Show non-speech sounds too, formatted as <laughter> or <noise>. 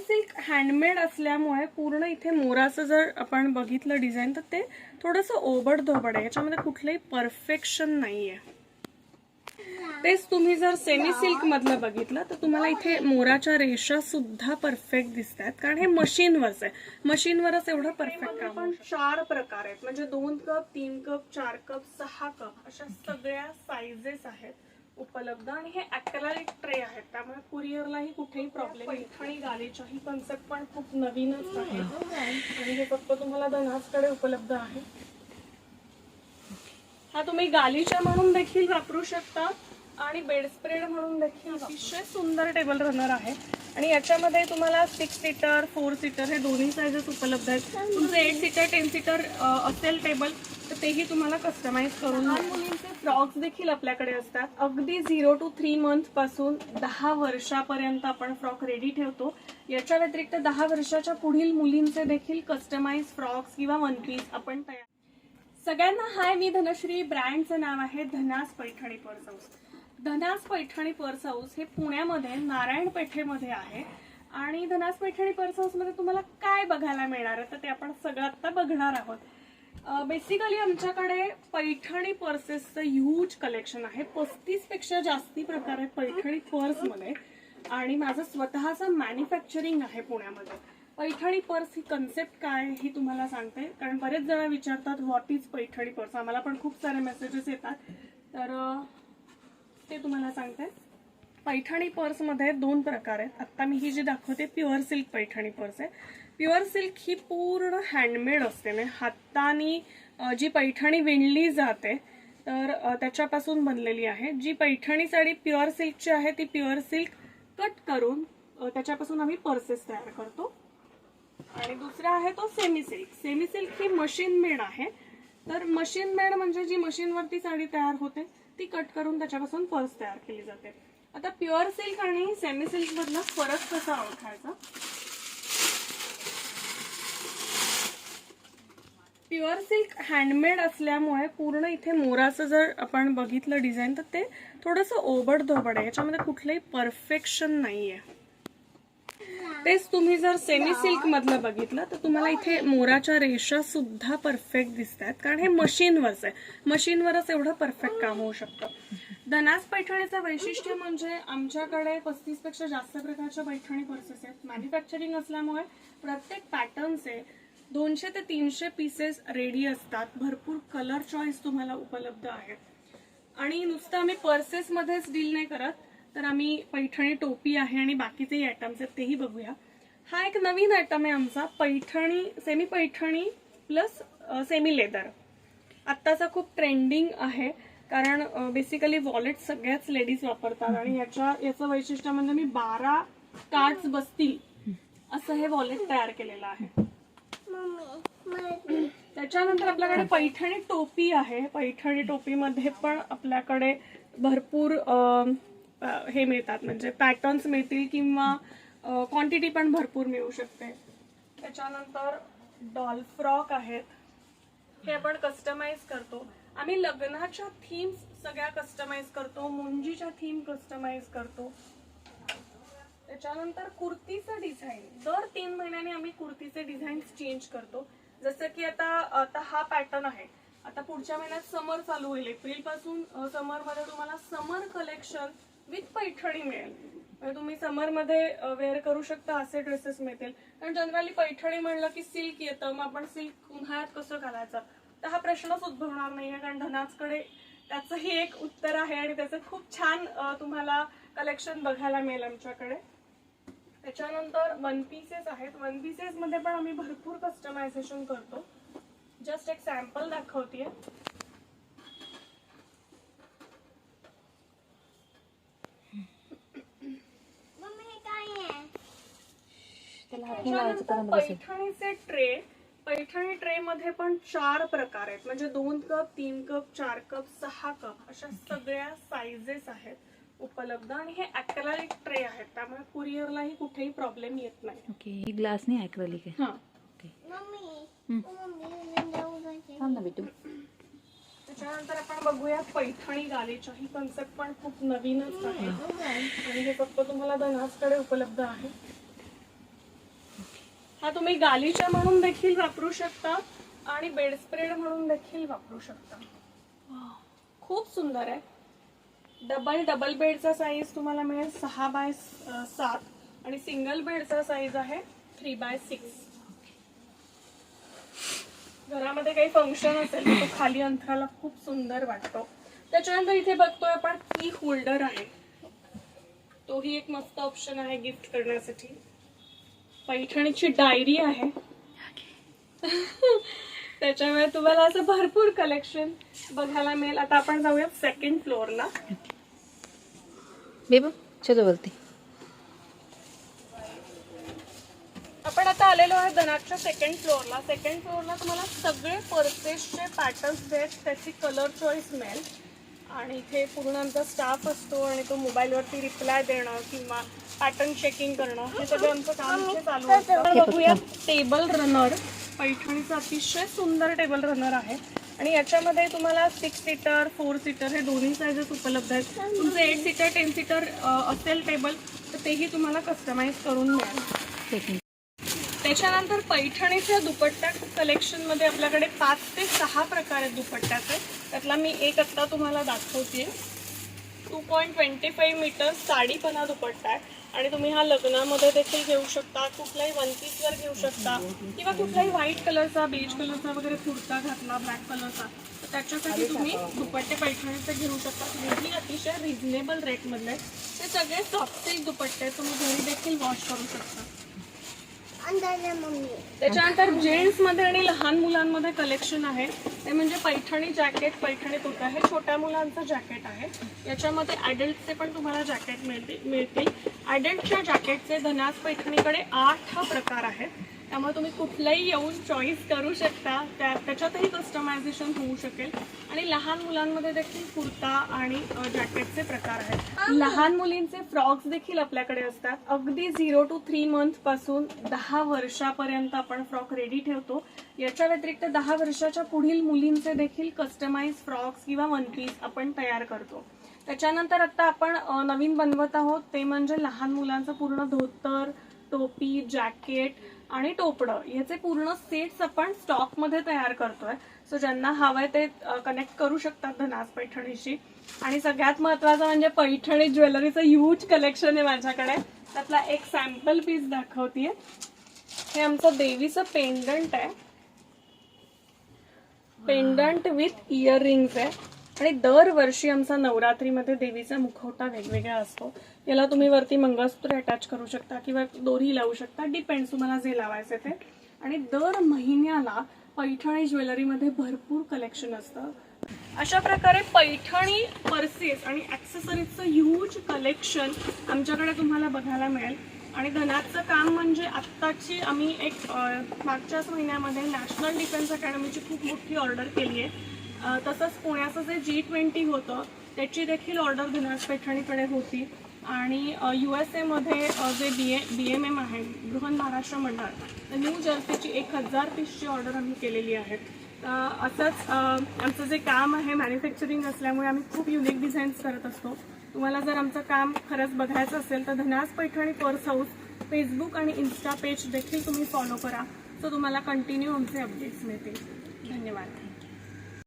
Silk handmade असल्यामुळे पूर्ण इथे मोराचं जर आपण बघितलं डिझाईन तर ते थोडंसं ओबड आहे. याच्यामध्ये कुठलंही परफेक्शन नाहीये. तेच तुम्ही जर सेमी सिल्क मधलं बघितलं तर तुम्हाला इथे मोराच्या रेषा सुद्धा परफेक्ट दिसत आहेत कारण हे मशीनवरच आहे. मशीनवरच एवढं परफेक्ट पण चार प्रकार आहेत. म्हणजे दोन कप तीन कप चार कप सहा कप अशा सगळ्या साइजेस आहेत. उपलब्ध आणि हे अॅक्रेलिक ट्रे आहेत. त्यामुळे कुरिअरलाही कुठेही प्रॉब्लेम आणि गालीच्या ही कन्सेप्ट पण खूप नवीनच आहे आणि हे फक्त तुम्हाला धनासकडे उपलब्ध आहे. हा तुम्ही गालीच्या म्हणून देखील वापरू शकता आणि बेड स्प्रेड म्हणून देखील अतिशय सुंदर टेबल रनर आहे. आणि याच्यामध्ये तुम्हाला सिक्स सीटर फोर सीटर हे दोन्ही साईजेस उपलब्ध आहेत. तुमचं एट सीटर टेन सीटर असेल टेबल तर तेही तुम्हाला कस्टमाइज करून लहान मुलींचे फ्रॉक्स देखील आपल्याकडे असतात. अगदी झिरो टू थ्री मंथपासून दहा वर्षापर्यंत आपण फ्रॉक रेडी ठेवतो. याच्या व्यतिरिक्त दहा वर्षाच्या पुढील मुलींचे देखील कस्टमाइज फ्रॉक्स किंवा वन पीस आपण तयार सगळ्यांना हाय मी धनश्री. ब्रँडचं नाव आहे Dhana's Paithani purse house. Dhana's Paithani purse house हे पुण्यामध्ये नारायण पेठेमध्ये आहे. आणि धनास पैठणी पर्स हाऊसमध्ये तुम्हाला काय बघायला मिळणार आहे तर ते आपण सगळं आता बघणार आहोत. बेसिकली आमच्याकडे पैठणी पर्सेसचं ह्यूज कलेक्शन आहे. पस्तीसपेक्षा जास्ती प्रकार आहेत पैठणी पर्समध्ये आणि माझं स्वतःचं मॅन्युफॅक्चरिंग आहे पुण्यामध्ये. पैठणी पर्स ही कन्सेप्ट काय ही तुम्हाला सांगते. कारण बरेच जण विचारतात व्हॉट इज पैठणी पर्स आम्हाला पण खूप सारे मेसेजेस येतात. तर ते तुम्हाला सांगते. पैठणी पर्समध्ये दोन प्रकार आहेत. आत्ता मी ही जी दाखवते प्युअर सिल्क पैठणी पर्स आहे. प्युअर सिल्क ही पूर्ण हँडमेड असते. म्हणजे हाताने जी पैठणी विणली जाते तर त्याच्यापासून बनलेली आहे. जी पैठणी साडी प्युअर सिल्कची आहे ती प्युअर सिल्क कट करून त्याच्यापासून आम्ही पर्सेस तयार करतो. आणि दुसरा आहे तो सेमी सिल्क सेमी सिल्क ही मशीन मेड आहे. तर मशीन मेड म्हणजे जी मशीनवरती साडी तयार होते ती कट करून त्याच्यापासून पर्स तयार केली जाते. आता प्युअर सिल्क आणि सेमी सिल्क मधला फरक कसा ओळखायचा? प्युअर सिल्क हँडमेड असल्यामुळे पूर्ण इथे मोराचं जर आपण बघितलं डिझाईन तर ते थोडंसं ओबड धोबड आहे. याच्यामध्ये कुठलंही परफेक्शन नाहीये. तेच तुम्ही जर सेमी सिल्क मधलं बघितलं तर तुम्हाला इथे मोराच्या रेषा सुद्धा परफेक्ट दिसत आहेत कारण हे मशीनवरच आहे. मशीनवरच एवढं परफेक्ट काम होऊ शकतं. धनास पैठणीचं वैशिष्ट्य म्हणजे आमच्याकडे पस्तीसपेक्षा जास्त प्रकारच्या पैठणी पर्सेस आहेत. मॅन्युफॅक्चरिंग असल्यामुळे प्रत्येक पॅटर्नचे दोनशे ते तीनशे पीसेस रेडी असतात. भरपूर कलर चॉईस तुम्हाला उपलब्ध आहेत. आणि नुसतं आम्ही पर्सेसमध्येच डील नाही करत तर आम्ही पैठणी टोपी आहे आणि बाकीचेही आयटम्स आहेत तेही बघूया. हा एक नवीन आयटम आहे आमचा Paithani semi Paithani plus semi leather आत्ताचा खूप ट्रेंडिंग आहे कारण बेसिकली वॉलेट सगळ्याच लेडीज वापरतात आणि याच्या याचं वैशिष्ट्य म्हणजे मी बारा कार्ड्स बसतील असं हे वॉलेट तयार केलेलं आहे. त्याच्यानंतर आपल्याकडे पैठणी टोपी आहे. पैठणी टोपीमध्ये पण आपल्याकडे भरपूर हे मिळतात. म्हणजे पॅटर्न्स मिळतील किंवा क्वांटिटी पण भरपूर मिळू शकते. त्याच्यानंतर डॉल फ्रॉक आहेत. हे आपण कस्टमाइज करतो. आम्ही लग्नाच्या थीम्स सगळ्या कस्टमाइज करतो. मुंजीच्या थीम कस्टमाइज करतो. त्याच्यानंतर कुर्तीचं डिझाईन दर तीन महिन्याने आम्ही कुर्तीचे डिझाईन चेंज करतो. जसं की आता आता हा पॅटर्न आहे. आता पुढच्या महिन्यात समर चालू होईल. एप्रिलपासून समरमध्ये तुम्हाला समर कलेक्शन विथ पैठणी मिळेल. म्हणजे तुम्ही समरमध्ये वेअर करू शकता असे ड्रेसेस मिळतील. कारण जनरली पैठणी म्हणलं की सिल्क येतं. मग आपण सिल्क उन्हाळ्यात कसं घालायचं? तर हा प्रश्नच उद्भवणार नाहीये. कारण धनाजकडे त्याचंही एक उत्तर आहे आणि त्याचं खूप छान तुम्हाला कलेक्शन बघायला मिळेल आमच्याकडे. त्याच्यानंतर वन पीसेस आहेत. वन पीसेस मध्ये पण आम्ही भरपूर कस्टमायझेशन करतो. जस्ट एक सॅम्पल दाखवते त्याच्यानंतर पैठणीचे ट्रे. पैठणी ट्रे मध्ये पण चार प्रकार आहेत. म्हणजे दोन कप तीन कप चार कप सहा कप अशा सगळ्या साइजेस आहेत उपलब्ध. आणि हे अॅक्रेलिक त्यामुळे कुरिअरलाही कुठेही प्रॉब्लेम येत नाही. ओके ही ग्लास नाही ॲक्रेलिक आहे? हा. ओके. मम्मी मम्मी थांब ना बिटू त्याच्यानंतर आपण बघूया पैठणी गालीच्या. ही कन्सेप्ट पण खूप नवीनच आहे. आणि हे फक्त तुम्हाला धनासकडे उपलब्ध आहे. हा तुम्ही गालीचा म्हणून देखील वापरू शकता आणि बेड स्प्रेड म्हणून देखील वापरू शकता. खूप सुंदर आहे. डबल डबल बेडचा साईज तुम्हाला मिळेल सहा बाय सात आणि सिंगल बेडचा साईज आहे थ्री बाय सिक्स. घरामध्ये काही फंक्शन असेल तर तो खाली अंथराला खूप सुंदर वाटतो. त्याच्यानंतर इथे बघतोय आपण की होल्डर आहे. तोही एक मस्त ऑप्शन आहे गिफ्ट करण्यासाठी. पैठणीची डायरी आहे. <laughs> त्याच्यामुळे तुम्हाला असं भरपूर कलेक्शन बघायला मिळेल. आता आपण जाऊया सेकंड फ्लोअरला बेबा चलो बोलते आपण आता आलेलो आहे धनाच्या सेकंड फ्लोअरला सेकंड फ्लोअरला तुम्हाला सगळे पर्सेसचे पॅटर्न्स आहेत त्याची कलर चॉईस मिळेल. आणि इथे पूर्ण आमचा स्टाफ असतो आणि तो मोबाईलवरती रिप्लाय देणं किंवा पॅटर्न चेकिंग करणं हे सगळं आमचं काम इथे चालू असतं. बघूया. टेबल रनर पैठणीचं अतिशय सुंदर टेबल रनर आहे. आणि याच्यामध्ये तुम्हाला सिक्स सीटर फोर सीटर हे दोन्ही साईजेस उपलब्ध आहेत. तुमचं एट सीटर टेन सीटर असेल टेबल तर तेही तुम्हाला कस्टमाइज करून मिळेल. त्याच्यानंतर पैठणीच्या दुपट्टा कलेक्शनमध्ये आपल्याकडे पाच ते सहा प्रकार आहेत. दुपट्ट्याचे त्यातला मी एक आत्ता तुम्हाला दाखवते two point twenty five meter साडीपणा दुपट्टा आहे. आणि तुम्ही हा लग्नामध्ये देखील घेऊ शकता कुठलाही वन पीसवर घेऊ शकता. किंवा कुठलाही व्हाईट कलरचा बेज कलरचा वगैरे कुर्ता घातला ब्लॅक कलरचा तर त्याच्यासाठी तुम्ही दुपट्टे पैठणीचे घेऊ शकता. तेही अतिशय रिझनेबल रेटमधले आहेत. ते सगळे सॉफ्ट सिल्क दुपट्टे तुम्ही घरी देखील वॉश करू शकता. त्याच्यानंतर जेंट्समध्ये आणि लहान मुलांमध्ये कलेक्शन आहे. ते म्हणजे पैठणी जॅकेट पैठणी कुर्ता हे छोट्या मुलांचं जॅकेट आहे. याच्यामध्ये ॲडल्टचे पण तुम्हाला जॅकेट मिळतील मिळतील. ॲडल्टच्या जॅकेटचे धनास पैठणीकडे आठ प्रकार आहेत. त्यामुळे तुम्ही कुठलाही येऊन चॉईस करू शकता. त्या त्याच्यातही कस्टमायझेशन होऊ शकेल. आणि लहान मुलांमध्ये देखील कुर्ता आणि जॅकेटचे प्रकार आहेत. लहान मुलींचे फ्रॉक्स देखील आपल्याकडे असतात. अगदी झिरो टू थ्री मंथपासून दहा वर्षापर्यंत आपण फ्रॉक रेडी ठेवतो. याच्या व्यतिरिक्त दहा वर्षाच्या पुढील मुलींचे देखील कस्टमाइज फ्रॉक्स किंवा वन पीस आपण तयार करतो. त्याच्यानंतर आता आपण नवीन बनवत आहोत. ते म्हणजे लहान मुलांचं पूर्ण धोतर टोपी जॅकेट आणि टोपडं याचे पूर्ण सेट्स आपण स्टॉकमध्ये तयार करतोय. सो ज्यांना हवंय ते कनेक्ट करू शकतात धनास पैठणीशी. आणि सगळ्यात महत्वाचं म्हणजे पैठणी ज्वेलरीचं ह्यूज कलेक्शन आहे माझ्याकडे. त्यातला एक सॅम्पल पीस दाखवतीये. हे आमचं देवीचं पेंडंट आहे. पेंडंट विथ इयर रिंग्स आहे. आणि दरवर्षी आमचा नवरात्रीमध्ये देवीचा मुखवटा वेगवेगळा असतो. याला तुम्ही वरती मंगळसूत्र अटॅच करू शकता किंवा दोरी लावू शकता. डिपेंड तुम्हाला जे लावायचे ते. आणि दर महिन्याला पैठणी ज्वेलरीमध्ये भरपूर कलेक्शन असतं. अशा प्रकारे पैठणी पर्सेस आणि ॲक्सेसरीजचं ह्यूज कलेक्शन आमच्याकडे तुम्हाला बघायला मिळेल. आणि धनाचं काम म्हणजे आत्ताची आम्ही एक मागच्याच महिन्यामध्ये नॅशनल डिफेन्स अकॅडमीची खूप मोठी ऑर्डर केली आहे तसंच पुण्याचं जे जी ट्वेंटी होतं त्याची देखील ऑर्डर धनास पैठणीकडे होती. आणि यू एस एमध्ये जे बी ए बी एम एम आहे बृहन महाराष्ट्र मंडळ तर न्यू जर्सीची एक हजार पीसची ऑर्डर आम्ही केलेली आहे. तर असंच आमचं जे काम आहे मॅन्युफॅक्चरिंग असल्यामुळे आम्ही खूप युनिक डिझाईन्स करत असतो. तुम्हाला जर आमचं काम खरंच बघायचं असेल तर Dhana's Paithani purse house Facebook आणि इन्स्टा पेज देखील तुम्ही फॉलो करा. सो तुम्हाला कंटिन्यू आमचे अपडेट्स मिळतील. धन्यवाद.